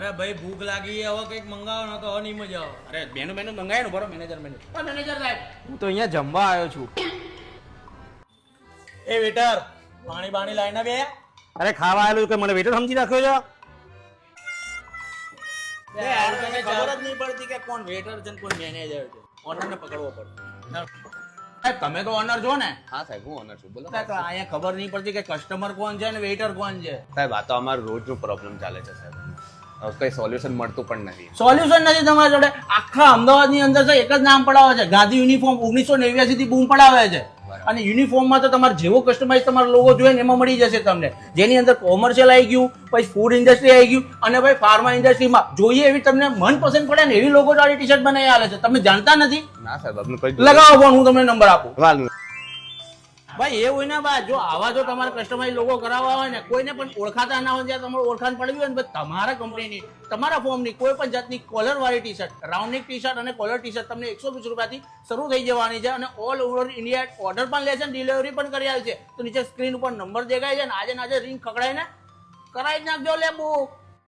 અરે ભાઈ ભૂખ લાગી છે, હવે કંઈક મંગાવો ન તો હવે નહીં મજા આવે. અરે બેનું બેનું મંગાય ને બરો મેનેજર મેનુ મેનેજર સાહેબ હું તો અહીંયા જમવા આવ્યો છું. એ વેટર પાણી બાણી લાઈને બે. અરે ખાવા આવેલું કે મને વેટર સમજી રાખ્યો છો? તને ખબર જ નહીં પડતી કે કોણ વેટર છે ને કોણ મેનેજર છે. ઓનરને પકડવો પડે. સાહેબ તમે તો ઓનર છો ને? હા સાહેબ હું ઓનર છું. બોલો. અહીંયા ખબર નહીં પડતી કે કસ્ટમર કોણ છે ને વેટર કોણ છે? સાહેબ આ તો અમારું રોજનું પ્રોબ્લેમ ચાલે છે સાહેબ. કઈ સોલ્યુશન મળતું પણ નથી. સોલ્યુશન નથી તમારી જોડે. આખા અમદાવાદની અંદર છે એક જ નામ પડાવે છે. ગાંધી યુનિફોર્મ ઓગણીસો નેવ્યાસી થી બૂમ પડાવે છે. અને યુનિફોર્મમાં તો તમારે જેવો કસ્ટમાઇઝ તમારો લોગો જોઈએ ને એમાં મળી જશે તમને. જેની અંદર કોમર્શિયલ આવી ગયું પછી ફૂડ ઇન્ડસ્ટ્રી આવી ગયું અને ભાઈ ફાર્મા ઇન્ડસ્ટ્રીમાં જોઈએ એવી તમને મનપસંદ પડે ને એવી લોગો વાળી ટી શર્ટ બનાવી આવે છે. તમે જાણતા નથી? ના સાહેબ લગાવો પણ હું તમને નંબર આપું. ભાઈ, એ હોય ને બા, જો આવા જો તમારે કસ્ટમાઇઝ લોકો કરાવવા હોય ને, કોઈને પણ ઓળખાતા ના હોય જ્યાં તમારે ઓળખાણ પડવી હોય ને તમારા કંપનીની તમારા ફોર્મની કોઈ પણ જાતની કોલર વાળી T shirt rounding T shirt અને કોલર ટી શર્ટ તમને એકસો વીસ રૂપિયાથી શરૂ થઈ જવાની છે અને ઓલ ઓવર ઇન્ડિયા ઓર્ડર પણ લે છે અને ડિલિવરી પણ કરી આવે છે. તો નીચે સ્ક્રીન ઉપર નંબર દેખાય છે ને, આજે આજે રિંગ ખકડાઈને કરાવી નાખજો લે બુક